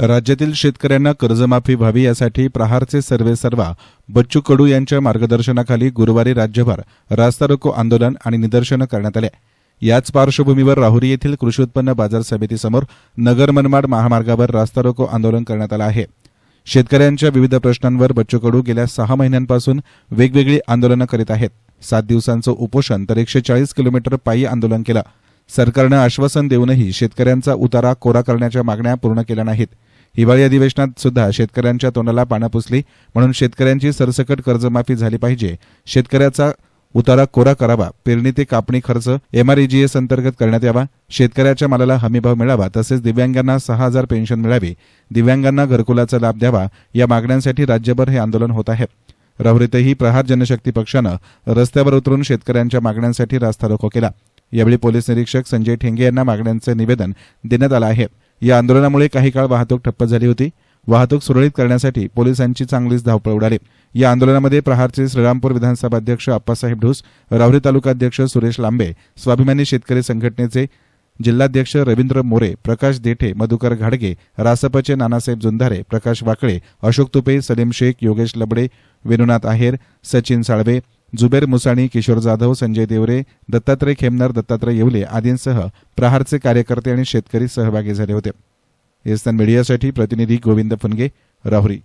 राज्यातील शेतकऱ्यांना कर्जमाफी व्हावी यासाठी प्रहारचे सर्वे सर्वा बच्चू कडू यांच्या मार्गदर्शनाखाली गुरुवारी राज्यभर रास्ता रोको आंदोलन आणि निदर्शनं करण्यात आले. याच पार्श्वभूमीवर राहुरी येथील कृषी उत्पन्न बाजार समितीसमोर नगर मनमाड महामार्गावर रास्ता रोको आंदोलन करण्यात आलं आहे. शेतकऱ्यांच्या विविध प्रश्नांवर बच्चू कडू गेल्या सहा महिन्यांपासून वेगवेगळी आंदोलनं करीत आहेत. सात दिवसांचं उपोषण तर एकशे चाळीस किलोमीटर पायी आंदोलन केलं. सरकारनं आश्वासन देऊनही शेतकऱ्यांचा उतारा कोरा करण्याच्या मागण्या पूर्ण केल्या नाहीत. हिवाळी अधिवेशनात सुद्धा शेतकऱ्यांच्या तोंडाला पानं पुसली. म्हणून शेतकऱ्यांची सरसकट कर्जमाफी झाली पाहिजे. शेतकऱ्याचा उतारा कोरा करावा. पेरणी ते कापणी खर्च एमआरईजीएस अंतर्गत करण्यात यावा. शेतकऱ्याच्या मालाला हमीभाव मिळावा. तसेच दिव्यांगांना सहा हजार पेन्शन मिळावी. दिव्यांगांना घरकुलाचा लाभ द्यावा. या मागण्यांसाठी राज्यभर हे आंदोलन होत आहे. राहुरीतही प्रहार जनशक्ती पक्षानं रस्त्यावर उतरून शेतकऱ्यांच्या मागण्यांसाठी रास्ता रोको केला. यावेळी पोलीस निरीक्षक संजय ठेंगे यांना मागण्यांचं निवेदन देण्यात आलं आहे. या आंदोलनामुळे काही काळ वाहतूक ठप्प झाली होती. वाहतूक सुरळीत करण्यासाठी पोलिसांची चांगलीच धावपळ उडाली. या आंदोलनामध्ये प्रहारचे श्रीरामपूर विधानसभा अध्यक्ष अप्पासाहेब ढोस राहुरी तालुका अध्यक्ष सुरेश लांबे स्वाभिमानी शेतकरी संघटनेचे जिल्हाध्यक्ष रवींद्र मोरे प्रकाश देठे मधुकर घाडगे रासपचे नानासाहेब जुंधारे प्रकाश वाकळे अशोक तुपे सलीम शेख योगेश लबडे वेणुनाथ आहेर सचिन साळवे जुबेर मुसाणी किशोर जाधव संजय देवरे दत्तात्रय खेमनर दत्तात्रय येवले आदींसह प्रहारचे कार्यकर्ते आणि शेतकरी सहभागी झाले होते. एसन मीडियासाठी प्रतिनिधी गोविंद फुनगे राहुरी.